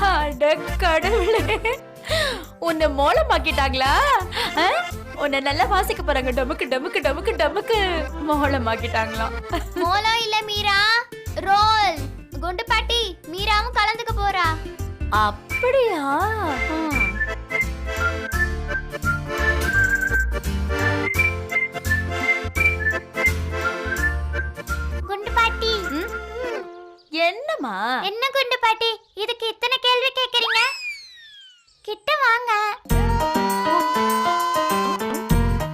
அட கடவுளே. உன்னை மோளமாக்கிட்டாங்களா? உன்னை நல்லா வாசிக்க போறாங்க. டமுக்கு டமுக்கு டமுக்கு டமுக்கு. மோளமாக்கிட்டாங்களாம். மோலம் இல்ல மீரா? ரோல். குண்டு பாட்டி மீராவும் கலந்துக்க போறா. அப்படியா. குண்டு பாட்டி? என்னம்மா? என்ன குண்டு பாட்டி? கிட்ட வாங்க.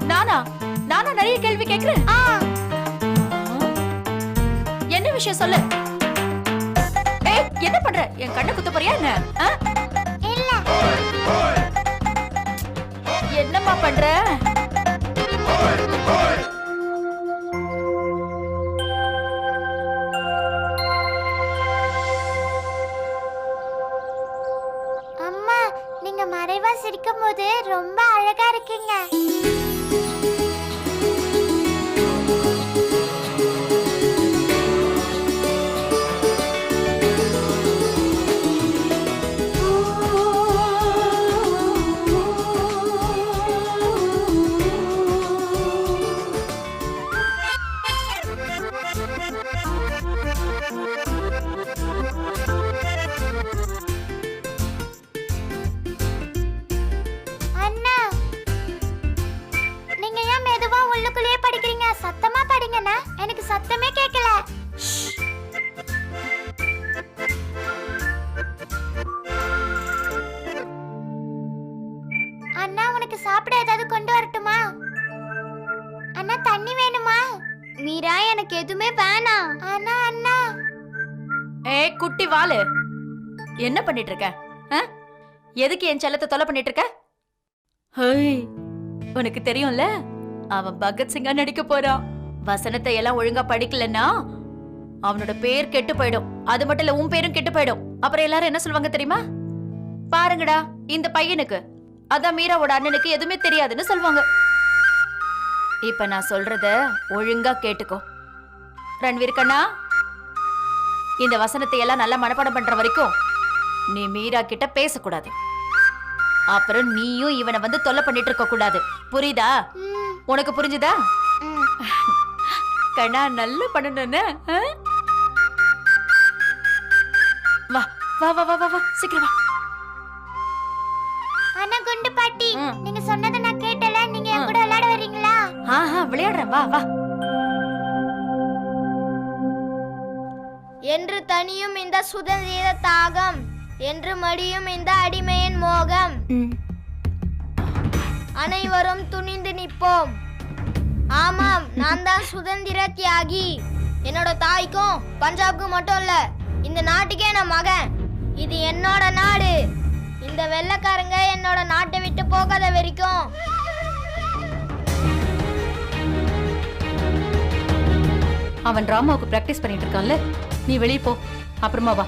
நானா? நானா நிறைய கேள்வி கேக்குறேன் ஆ. என்ன விஷயம் சொல்லு. ஏய் என்ன பண்ற? என் கண்ணை குத்த போறியா என்ன? இல்ல. என்னம்மா பண்ற? நீங்க மறைவா சிரிக்கும் போது ரொம்ப அழகா இருக்கீங்க. அண்ணா தண்ணி வேணுமா? மீரா எனக்கு எதுவுமே வேணாம். அண்ணா அண்ணா. ஏய் குட்டி வாலு என்ன பண்ணிட்டு இருக்க ஆ? எதுக்கு என் செல்லத்தை தொலை பண்ணிட்டு இருக்க ஹேய் உனக்கு தெரியும்ல? அவன் பகத்சிங்கா நடிக்க போறான் வசனத்தை எல்லாம் ஒழுங்கா படிக்கலன்னா அவனோட பேர் கெட்டு போயிடும். அது மட்டும் இல்ல உன் பேரும் கெட்டு போயிடும். அப்புறம் எல்லாரும் என்ன சொல்லுவாங்க தெரியுமா? பாருங்கடா இந்த பையனுக்கு. அதான் மீராவோட அண்ணனுக்கு எதுவுமே தெரியாதுன்னு சொல்லுவாங்க. இப்ப நான் சொல்றத ஒழுங்கா கேட்டுக்கோ. ரன்வீர் கண்ணா இந்த வசனத்தை எல்லாம் நல்லா மனப்பாடம் பண்ற வரைக்கும் நீ மீரா கிட்ட பேசக்கூடாது. அப்புறம் நீயும் இவனை வந்து தொல்லை பண்ணிட்டு இருக்க கூடாது. புரியுதா? உனக்கு புரிஞ்சுதா? கண்ணா நல்லா பண்ணணும்னு வா வா வா வா வா வா சீக்கிரம் வா. ஆஹா விளையாடுறேன் வா வா. என்று தனியும் இந்த சுதந்திர தாகம் என்று மடியும் இந்த அடிமையின் மோகம். அனைவரும் துணிந்து நிற்போம். ஆமாம் நான் தான் சுதந்திர தியாகி. என்னோட தாய்க்கும் பஞ்சாப்க்கும் மட்டும் இல்ல இந்த நாட்டுக்கே நான் மகன். இது என்னோட நாடு. இந்த வெள்ளைக்காரங்க என்னோட நாட்டை விட்டு போகாத வரைக்கும் அவன் டிராமாவுக்கு பிராக்டிஸ் பண்ணிட்டு இருக்கான்ல நீ வெளியே போ. அப்புறமா வா.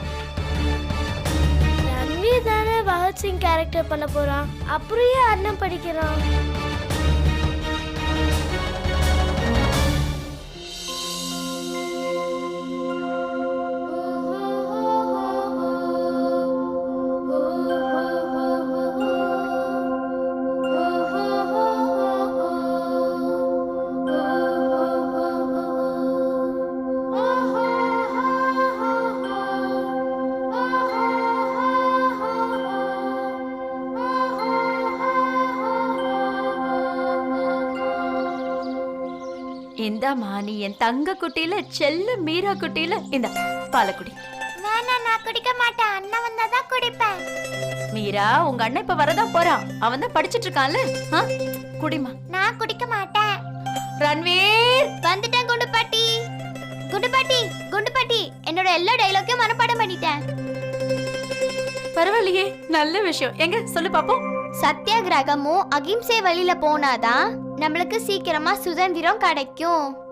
ரன்வீர் தானே பகத்சிங் கேரக்டர் பண்ண போறான். அப்புறம் ஏன் அண்ணன் படிக்கிறான். இந்தாம்மா நீ என் தங்க குட்டியில செல்ல மீரா குட்டியில இந்த பாலக்குடி. வேணாம் நான் குடிக்க மாட்டேன். அண்ணன் வந்தாதான் குடிப்பேன். மீரா உங்க அண்ணன் இப்ப வரதான் போறான். அவன் தான் படிச்சிட்டு இருக்கான்ல? குடிமா நான் குடிக்க மாட்டேன். ரன்வீர்! வந்துட்டேன் குண்டு பாட்டி. குண்டு பாட்டி குண்டு பாட்டி. என்னோட எல்லா டைலாக்கையும் மனப்பாடம் பண்ணிட்டேன். பரவாயில்லையே நல்ல விஷயம். எங்க? சொல்லு பாப்போம். சத்தியாகிரகமும் அகிம்சை வழியில போனாதான் நம்மளுக்கு சீக்கிரமா சுதந்திரம் கிடைக்கும்.